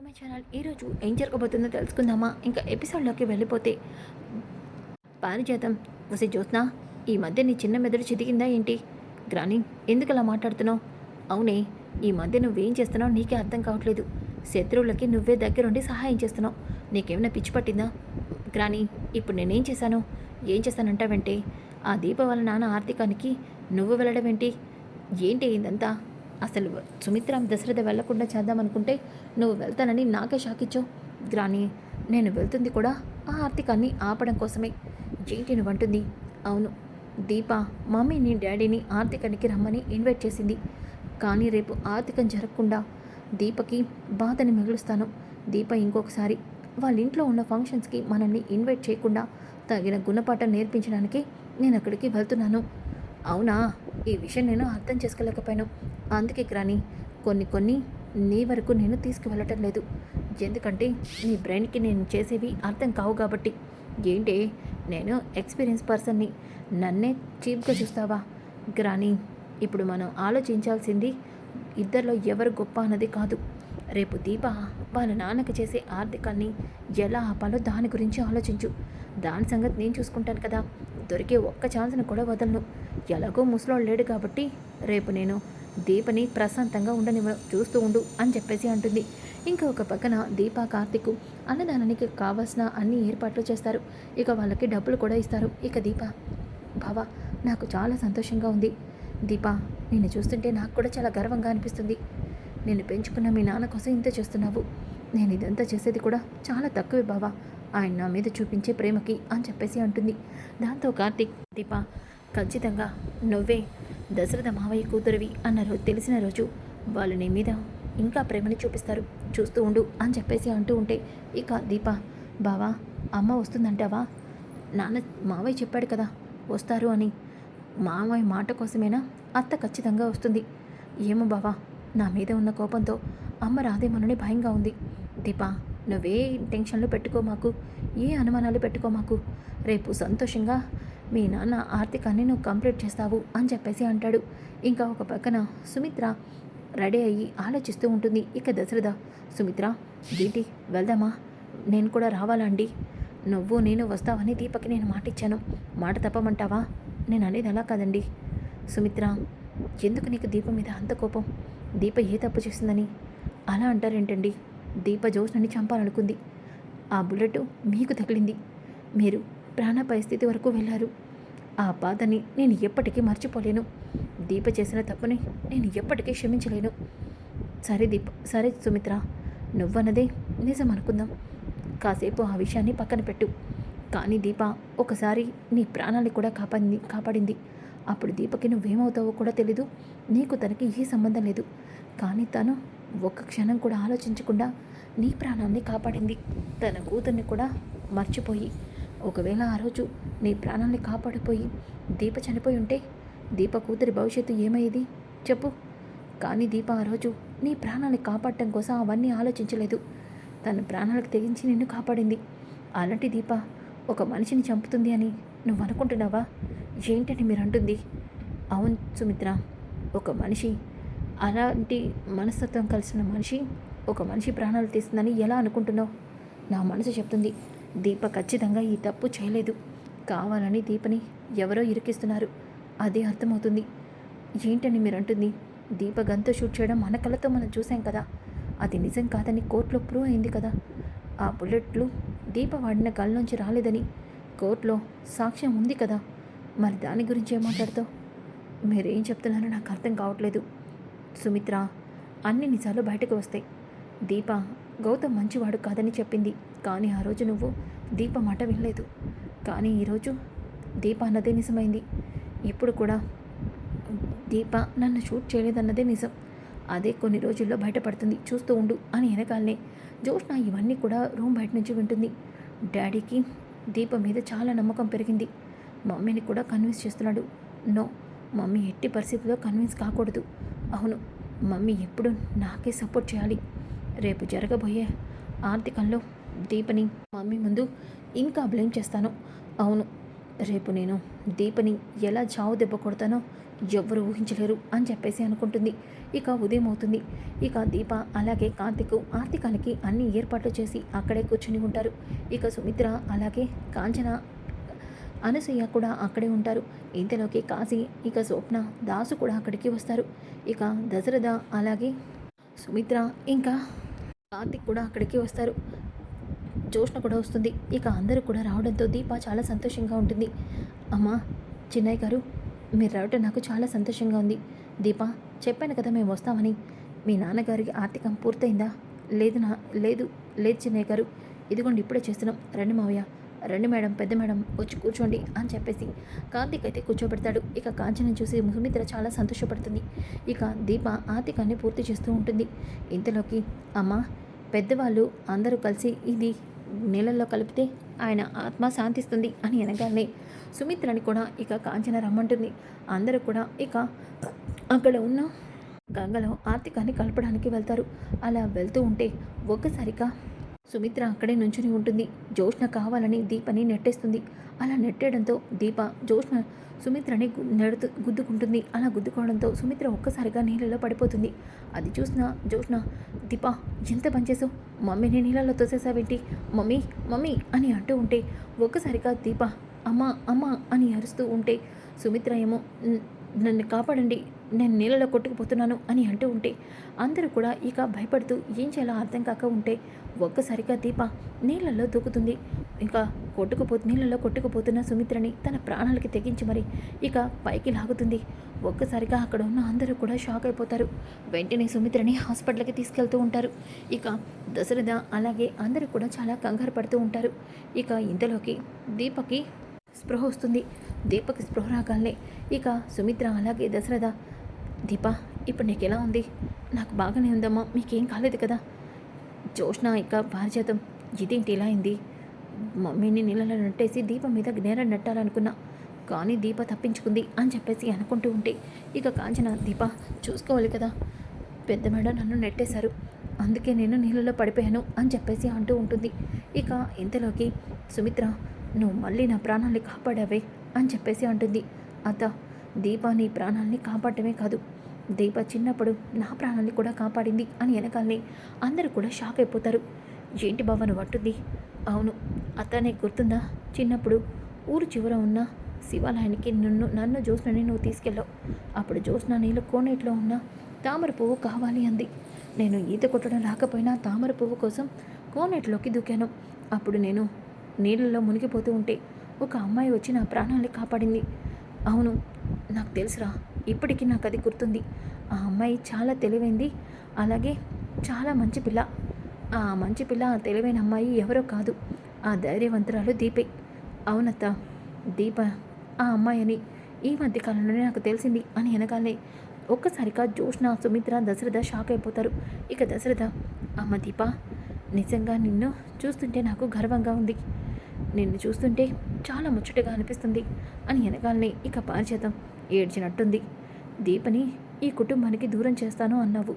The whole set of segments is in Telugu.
టు మై ఛానల్ ఈరోజు ఏం జరగబోతుందో తెలుసుకుందామా? ఇంకా ఎపిసోడ్లోకి వెళ్ళిపోతే పారిజాతం. వసి జ్యోత్న ఈ మధ్య నీ చిన్న మెదడు చితికిందా ఏంటి? గ్రాని ఎందుకు అలా మాట్లాడుతున్నావు? అవునే ఈ మధ్య నువ్వేం చేస్తున్నావు నీకే అర్థం కావట్లేదు. శత్రువులకి నువ్వే దగ్గరుండి సహాయం చేస్తున్నావు. నీకేమైనా పిచ్చి పట్టిందా? గ్రాని ఇప్పుడు నేనేం చేశాను? ఏం చేశానంటావంటే? ఆ దీప వాళ్ళ నాన్న ఆర్థికానికి నువ్వు వెళ్ళడం ఏంటి ఏంటి ఇదంతా? అసలు సుమిత్ర దశరథ వెళ్ళకుండా చేద్దామనుకుంటే నువ్వు వెళ్తానని నాకే షాక్ ఇచ్చావు. గ్రాని నేను వెళ్తుంది కూడా ఆ ఆర్థికాన్ని ఆపడం కోసమే. ఏంటి నువ్వంటుంది అవును దీప మమ్మీని డాడీని ఆర్థికానికి రమ్మని ఇన్వైట్ చేసింది. కానీ రేపు ఆర్థికం జరగకుండా దీపకి బాధని మిగులుస్తాను. దీప ఇంకొకసారి వాళ్ళ ఇంట్లో ఉన్న ఫంక్షన్స్కి మనల్ని ఇన్వైట్ చేయకుండా తగిన గుణపాఠం నేర్పించడానికి నేను అక్కడికి వెళ్తున్నాను. అవునా? ఈ విషయం నేను అర్థం చేసుకోలేకపోయాను. అందుకే గ్రాని కొన్ని కొన్ని నీ వరకు నేను తీసుకువెళ్ళటం లేదు. ఎందుకంటే నీ బ్రెయిన్కి నేను చేసేవి అర్థం కావు కాబట్టి. ఏంటి నేను ఎక్స్పీరియన్స్ పర్సన్ని. నన్నే చీప్గా చూస్తావా? గ్రాని ఇప్పుడు మనం ఆలోచించాల్సింది ఇద్దరిలో ఎవరు గొప్ప అన్నది కాదు. రేపు దీప వాళ్ళ నాన్నకి చేసే ఆర్థికాన్ని ఎలా ఆపాలో దాని గురించి ఆలోచించు. దాని సంగతి నేను చూసుకుంటాను కదా. దొరికే ఒక్క ఛాన్స్ని కూడా వదలను. ఎలాగో ముసలోడు లేడు కాబట్టి రేపు నేను దీపని ప్రశాంతంగా ఉండనివ్వ చూస్తూ ఉండు అని చెప్పేసి అంటుంది. ఇంకా ఒక పక్కన దీప కార్తిక్ అన్నదానానికి కావాల్సిన అన్ని ఏర్పాట్లు చేస్తారు. ఇక వాళ్ళకి డబ్బులు కూడా ఇస్తారు. ఇక దీప బావా నాకు చాలా సంతోషంగా ఉంది. దీప నిన్ను చూస్తుంటే నాకు కూడా చాలా గర్వంగా అనిపిస్తుంది. నేను పెంచుకున్న మీ నాన్న కోసం ఇంత చేస్తున్నావు. నేను ఇదంతా చేసేది కూడా చాలా తక్కువే బావా. ఆయన నా మీద చూపించే ప్రేమకి అని చెప్పేసి అంటుంది. దాంతో కార్తీక్ దీప ఖచ్చితంగా నువ్వే దశరథ మావయ్య కూతురివి అన్న రోజు తెలిసిన రోజు వాళ్ళు నీ మీద ఇంకా ప్రేమని చూపిస్తారు. చూస్తూ ఉండు అని చెప్పేసి అంటూ ఉంటే ఇక దీప బావా అమ్మ వస్తుందంటావా? నాన్న మావయ్య చెప్పాడు కదా వస్తారు అని. మావయ్య మాట కోసమేనా? అత్త ఖచ్చితంగా వస్తుంది. ఏమో బావా నా మీద ఉన్న కోపంతో అమ్మ రాదేమోనని భయంగా ఉంది. దీపా నువ్వే టెన్షన్లు పెట్టుకో మాకు. ఏ అనుమానాలు పెట్టుకో మాకు. రేపు సంతోషంగా మీ నాన్న ఆర్థికాన్ని నువ్వు కంప్లీట్ చేస్తావు అని చెప్పేసి అంటాడు. ఇంకా ఒక పక్కన సుమిత్ర రెడీ అయ్యి ఆలోచిస్తూ ఉంటుంది. ఇక దశరథ సుమిత్ర ఏంటి? వెళ్దామా? నేను కూడా రావాలా అండి? నువ్వు నేను వస్తావని దీపకి నేను మాట ఇచ్చాను మాట తప్పమంటావా? నేను అనేది అలా కాదండి. సుమిత్ర ఎందుకు నీకు దీపం మీద అంత కోపం? దీప ఏ తప్పు చేసిందని? అలా అంటారేంటండి? దీప జోష్నని చంపాలనుకుంది. ఆ బుల్లెట్ మీకు తగిలింది. మీరు ప్రాణ పరిస్థితి వరకు వెళ్ళారు. ఆ బాధని నేను ఎప్పటికీ మర్చిపోలేను. దీప చేసిన తప్పుని నేను ఎప్పటికీ క్షమించలేను. సరే దీప సరే సుమిత్ర నువ్వన్నదే నిజం అనుకుందాం కాసేపు ఆ విషయాన్ని పక్కన పెట్టు. కానీ దీప ఒకసారి నీ ప్రాణాన్ని కూడా కాపాడింది కాపాడింది. అప్పుడు దీపకి నువ్వేమవుతావో కూడా తెలీదు. నీకు తనకి ఏ సంబంధం లేదు. కానీ తను ఒక్క క్షణం కూడా ఆలోచించకుండా నీ ప్రాణాన్ని కాపాడింది. తన కూతుర్ని కూడా మర్చిపోయి ఒకవేళ ఆ రోజు నీ ప్రాణాన్ని కాపాడిపోయి దీప చనిపోయి ఉంటే దీప కూతురి భవిష్యత్తు ఏమయ్యేది? చెప్పు. కానీ దీప ఆ రోజు నీ ప్రాణాన్ని కాపాడటం కోసం అవన్నీ ఆలోచించలేదు. తన ప్రాణాలకు తెగించి నిన్ను కాపాడింది. అలాంటి దీప ఒక మనిషిని చంపుతుంది అని నువ్వు అనుకుంటున్నావా ఏంటని మీరు అంటుంది అవును సుమిత్ర ఒక మనిషి అలాంటి మనస్తత్వం కలిసిన మనిషి ఒక మనిషి ప్రాణాలు తీస్తుందని ఎలా అనుకుంటున్నావు? నా మనసు చెప్తుంది. దీప ఖచ్చితంగా ఈ తప్పు చేయలేదు. కావాలని దీపని ఎవరో ఇరికిస్తున్నారు. అదే అర్థమవుతుంది. ఏంటని మీరు అంటుంది? దీప గంతో షూట్ చేయడం మన కళ్ళతో మనం చూసాం కదా. అది నిజం కాదని కోర్టులో ప్రూవ్ అయింది కదా. ఆ బుల్లెట్లు దీప వాడిన కళ్ళ రాలేదని కోర్టులో సాక్ష్యం ఉంది కదా. మరి దాని గురించి ఏం మాట్లాడతావు? మీరేం చెప్తున్నారో నాకు అర్థం కావట్లేదు. సుమిత్ర అన్ని నిజాలు బయటకు వస్తాయి. దీప గౌతమ్ మంచివాడు కాదని చెప్పింది. కానీ ఆ రోజు నువ్వు దీప మాట వినలేదు. కానీ ఈరోజు దీప అన్నదే నిజమైంది. ఇప్పుడు కూడా దీప నన్ను షూట్ చేయలేదన్నదే నిజం. అదే కొన్ని రోజుల్లో బయటపడుతుంది. చూస్తూ ఉండు అని వెనకాలనే జోష్న ఇవన్నీ కూడా రూమ్ బయట నుంచి వింటుంది. డాడీకి దీప మీద చాలా నమ్మకం పెరిగింది. మమ్మీని కూడా కన్విన్స్ చేస్తున్నాడు. నో మమ్మీ ఎట్టి పరిస్థితుల్లో కన్విన్స్ కాకూడదు. అవును మమ్మీ ఎప్పుడు నాకే సపోర్ట్ చేయాలి. రేపు జరగబోయే ఆర్థికంలో దీపని మమ్మీ ముందు ఇంకా బ్లేమ్ చేస్తాను. అవును రేపు నేను దీపని ఎలా చావు దెబ్బ కొడతానో ఎవ్వరు ఊహించలేరు అని చెప్పేసి అనుకుంటుంది. ఇక ఉదయం అవుతుంది. ఇక దీప అలాగే కార్తిక్ ఆర్తికానికి అన్ని ఏర్పాట్లు చేసి అక్కడే కూర్చుని ఉంటారు. ఇక సుమిత్ర అలాగే కాంచన అనసూయ కూడా అక్కడే ఉంటారు. ఇంతలోకి కాశీ ఇక స్వప్న దాసు కూడా అక్కడికి వస్తారు. ఇక దశరథ అలాగే సుమిత్ర ఇంకా కార్తిక్ కూడా అక్కడికి వస్తారు. జోష్ణ కూడా వస్తుంది. ఇక అందరూ కూడా రావడంతో దీప చాలా సంతోషంగా ఉంటుంది. అమ్మా చిన్నయ్య గారు మీరు రావటం నాకు చాలా సంతోషంగా ఉంది. దీప చెప్పాను కదా మేము వస్తామని. మీ నాన్నగారికి ఆర్థికం పూర్తయిందా? లేదు నా లేదు లేదు చిన్నయ్య గారు. ఇదిగోండి ఇప్పుడే చేస్తున్నాం. రండి మావయ్య. రండి మేడం పెద్ద మేడం వచ్చి కూర్చోండి అని చెప్పేసి కార్తీక్ అయితే కూర్చోబెడతాడు. ఇక కాంచనం చూసి సుమిత్ర చాలా సంతోషపడుతుంది. ఇక దీప ఆతికాన్ని పూర్తి చేస్తూ ఉంటుంది. ఇంతలోకి అమ్మ పెద్దవాళ్ళు అందరూ కలిసి ఇది నీళ్ళల్లో కలిపితే ఆయన ఆత్మ శాంతిస్తుంది అని అనగానే సుమిత్రని కూడా ఇక కాంచన రమ్మంటుంది. అందరూ కూడా ఇక అక్కడ ఉన్న గంగలో ఆర్తికాన్ని కలపడానికి వెళ్తారు. అలా వెళ్తూ ఉంటే ఒక్కసారిగా సుమిత్ర అక్కడే నుంచుని ఉంటుంది. జోష్న కావాలని దీపని నెట్టేస్తుంది. అలా నెట్టేయడంతో దీప జోష్న సుమిత్రని నెడుతు నెడుతూ గుద్దుకుంటుంది. అలా గుద్దుకోవడంతో సుమిత్ర ఒక్కసారిగా నీళ్ళలో పడిపోతుంది. అది చూసిన జోష్న దీప ఎంత పనిచేసావు మమ్మీని నీళ్ళలో తోసేసావేంటి మమ్మీ మమ్మీ అని అంటూ ఉంటే ఒక్కసారిగా దీప అమ్మ అమ్మ అని అరుస్తూ ఉంటే సుమిత్ర ఏమో నన్ను కాపాడండి నేను నీళ్ళలో కొట్టుకుపోతున్నాను అని అంటూ ఉంటే అందరూ కూడా ఇక భయపడుతూ ఏం చేయాలో అర్థం కాక ఉంటే ఒక్కసారిగా దీప నీళ్ళల్లో దూకుతుంది ఇంకా కొట్టుకుపో నీళ్ళలో కొట్టుకుపోతున్న సుమిత్రని తన ప్రాణాలకి తెగించి మరి ఇక పైకి లాగుతుంది. ఒక్కసారిగా అక్కడ ఉన్న అందరూ కూడా షాక్ అయిపోతారు. వెంటనే సుమిత్రని హాస్పిటల్కి తీసుకెళ్తూ ఉంటారు. ఇక దశరథ అలాగే అందరూ కూడా చాలా కంగారు పడుతూ ఉంటారు. ఇక ఇంతలోకి దీపకి స్పృహ వస్తుంది. దీపకి స్పృహ రాగానే ఇక సుమిత్ర అలాగే దశరథ దీప ఇప్పుడు నీకు ఎలా ఉంది? నాకు బాగానే ఉందమ్మా మీకేం కాలేదు కదా? జోష్ణ ఇక పారిజాతం ఇదేంటి ఇలా అయింది? మమ్మీని నీళ్ళలో నెట్టేసి దీప మీద నేరం నెట్టాలనుకున్నా కానీ దీప తప్పించుకుంది అని చెప్పేసి అనుకుంటూ ఉంటే ఇక కాంచన దీప చూసుకోవాలి కదా? పెద్ద మేడ నన్ను నెట్టేశారు. అందుకే నేను నీళ్ళలో పడిపోయాను అని చెప్పేసి అంటూ ఉంటుంది. ఇక ఇంతలోకి సుమిత్ర నువ్వు మళ్ళీ నా ప్రాణాల్ని కాపాడావే అని చెప్పేసి అంటుంది. అత్త దీప నీ ప్రాణాల్ని కాపాడటమే కాదు. దీప చిన్నప్పుడు నా ప్రాణాన్ని కూడా కాపాడింది అని వెనకాలని అందరూ కూడా షాక్ అయిపోతారు. ఏంటి బాబా నువ్వు అవును అతనే గుర్తుందా? చిన్నప్పుడు ఊరు చివర ఉన్న శివాలయానికి నన్ను నన్ను జ్యోత్స్నని నువ్వు తీసుకెళ్ళావు. అప్పుడు జ్యోత్స్న నీళ్ళు కోనేట్లో ఉన్న తామర పువ్వు కావాలి అంది. నేను ఈత కొట్టడం రాకపోయినా తామర పువ్వు కోసం కోనేటిలోకి దూకాను. అప్పుడు నేను నీళ్ళలో మునిగిపోతూ ఉంటే ఒక అమ్మాయి వచ్చి నా ప్రాణాన్ని కాపాడింది. అవును నాకు తెలుసురా ఇప్పటికీ నాకు అది గుర్తుంది. ఆ అమ్మాయి చాలా తెలివైంది అలాగే చాలా మంచి పిల్ల. ఆ మంచి పిల్ల ఆ తెలివైన అమ్మాయి ఎవరో కాదు. ఆ ధైర్యవంతురాలు దీపే. అవునత్త దీప ఆ అమ్మాయి అని ఈ మధ్యకాలంలోనే నాకు తెలిసింది అని వెనకాలే ఒక్కసారిగా జోష్ణ సుమిత్ర దశరథ షాక్ అయిపోతారు. ఇక దశరథ అమ్మ దీప నిజంగా నిన్ను చూస్తుంటే నాకు గర్వంగా ఉంది. నిన్ను చూస్తుంటే చాలా ముచ్చటగా అనిపిస్తుంది అని వెనకాలని ఇక పారిచేతం ఏడ్చినట్టుంది. దీపని ఈ కుటుంబానికి దూరం చేస్తాను అన్నావు.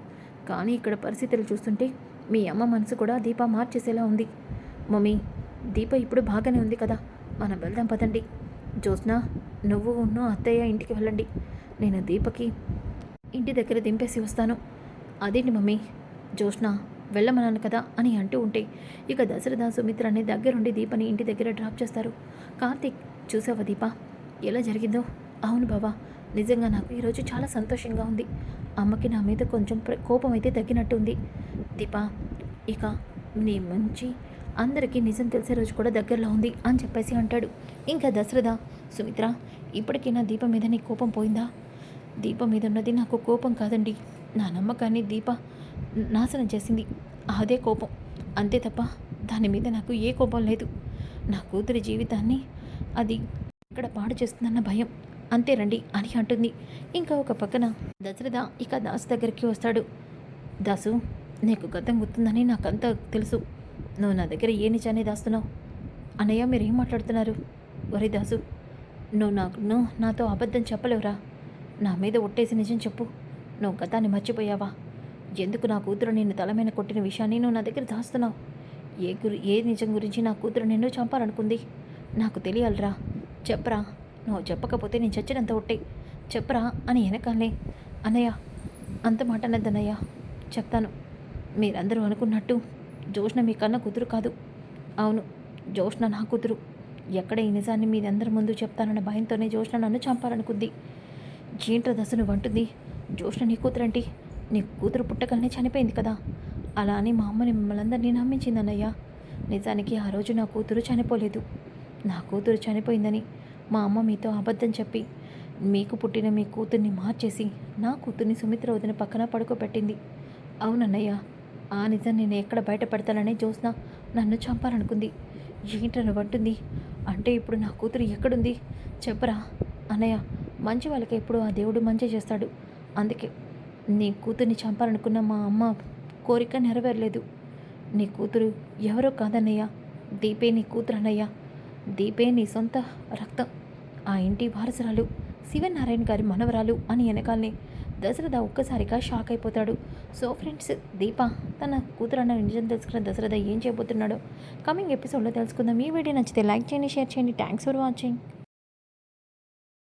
కానీ ఇక్కడ పరిస్థితులు చూస్తుంటే మీ అమ్మ మనసు కూడా దీప మార్చేసేలా ఉంది. మమ్మీ దీప ఇప్పుడు బాగానే ఉంది కదా? మనం వెళ్దాం పదండి. జ్యోత్స్న నువ్వు ఉన్న అత్తయ్య ఇంటికి వెళ్ళండి. నేను దీపకి ఇంటి దగ్గర దింపేసి వస్తాను. అదేంటి మమ్మీ? జ్యోత్స్న వెళ్ళమన్నాను కదా అని అంటూ ఉంటే ఇక దశరథ సుమిత్రని దగ్గరుండి దీపని ఇంటి దగ్గర డ్రాప్ చేస్తారు. కార్తీక్ చూసావా దీప? ఎలా జరిగిందో? అవును బాబా నిజంగా నాకు ఈరోజు చాలా సంతోషంగా ఉంది. అమ్మకి నా మీద కొంచెం ప్ర- కోపం అయితే తగ్గినట్టు ఉంది దీప ఇక నీ మంచి అందరికీ నిజం తెలిసే రోజు కూడా దగ్గరలో ఉంది అని చెప్పేసి అంటాడు. ఇంకా దశరథ సుమిత్ర ఇప్పటికైనా దీపం మీద నీ కోపం పోయిందా? దీపం మీద ఉన్నది నాకు కోపం కాదండి. నా నమ్మకాన్ని దీప నాశనం చేసింది. అదే కోపం. అంతే తప్ప దాని మీద నాకు ఏ కోపం లేదు. నా కూతురి జీవితాన్ని అది ఇక్కడ పాడు చేస్తుందన్న భయం. అంతేనండి అని అంటుంది. ఇంకా ఒక పక్కన దశరథ ఇక దాసు దగ్గరికి వస్తాడు. దాసు నీకు గతం గుర్తుందని నాకంతా తెలుసు. నువ్వు నా దగ్గర ఏ నిజాన్ని దాస్తున్నావు? అన్నయ్య మీరు ఏం మాట్లాడుతున్నారు? వరి దాసు నువ్వు నాకు నాతో అబద్ధం చెప్పలేవురా. నా మీద ఒట్టేసి నిజం చెప్పు. నువ్వు గతాన్ని మర్చిపోయావా? ఎందుకు నా కూతురు నిన్ను తలమైన కొట్టిన విషయాన్ని నువ్వు నా దగ్గర దాస్తున్నావు? ఏ గురి ఏ నిజం గురించి నా కూతురు నిన్ను చంపాలనుకుంది? నాకు తెలియాలిరా. చెప్పరా. నువ్వు చెప్పకపోతే నేను చచ్చినంత ఒట్టే. చెప్పరా అని వెనకాలే. అన్నయ్య అంత మాట అనద్దన్నయ్య చెప్తాను. మీరందరూ అనుకున్నట్టు జోష్ణ మీ కన్న కూతురు కాదు. అవును జోష్ణ నా కూతురు. ఎక్కడ ఈ నిజాన్ని మీరందరి ముందు చెప్తానన్న భయంతోనే జోష్ణ నన్ను చంపాలనుకుంది. జీంట్ర దశను వంటుంది? జోష్ణ నీ కూతురంటి నీ కూతురు పుట్టకల్నే చనిపోయింది కదా. అలా అని మా అమ్మని మిమ్మల్ని అందరినీ నమ్మించిందన్నయ్య. నిజానికి ఆ రోజు నా కూతురు చనిపోలేదు. నా కూతురు చనిపోయిందని మా అమ్మ మీతో అబద్ధం చెప్పి మీకు పుట్టిన మీ కూతుర్ని మార్చేసి నా కూతుర్ని సుమిత్ర వదిన పక్కన పడుకోబెట్టింది. అవునన్నయ్య ఆ నిజం నేను ఎక్కడ బయటపడతాననే జ్యోత్స్న నన్ను చంపాలనుకుంది. ఏంటని వంటుంది అంటే ఇప్పుడు నా కూతురు ఎక్కడుంది? చెప్పరా? అన్నయ్య మంచి వాళ్ళకి ఎప్పుడు ఆ దేవుడు మంచి చేస్తాడు. అందుకే నీ కూతుర్ని చంపాలనుకున్న మా అమ్మ కోరిక నెరవేరలేదు. నీ కూతురు ఎవరో కాదన్నయ్యా. దీపే నీ కూతురు అన్నయ్యా దీపే నీ సొంత రక్తం. ఆ ఇంటి వారసురాలు శివనారాయణ గారి మనవరాలు అని వెనకాలనే దశరథ ఒక్కసారిగా షాక్ అయిపోతాడు. సో ఫ్రెండ్స్ దీప తన కూతురు అన్న నిజం తెలుసుకున్న దశరథ ఏం చేయబోతున్నాడో కమింగ్ ఎపిసోడ్లో తెలుసుకుందాం. ఈ వీడియో నచ్చితే లైక్ చేయండి షేర్ చేయండి. Thanks for watching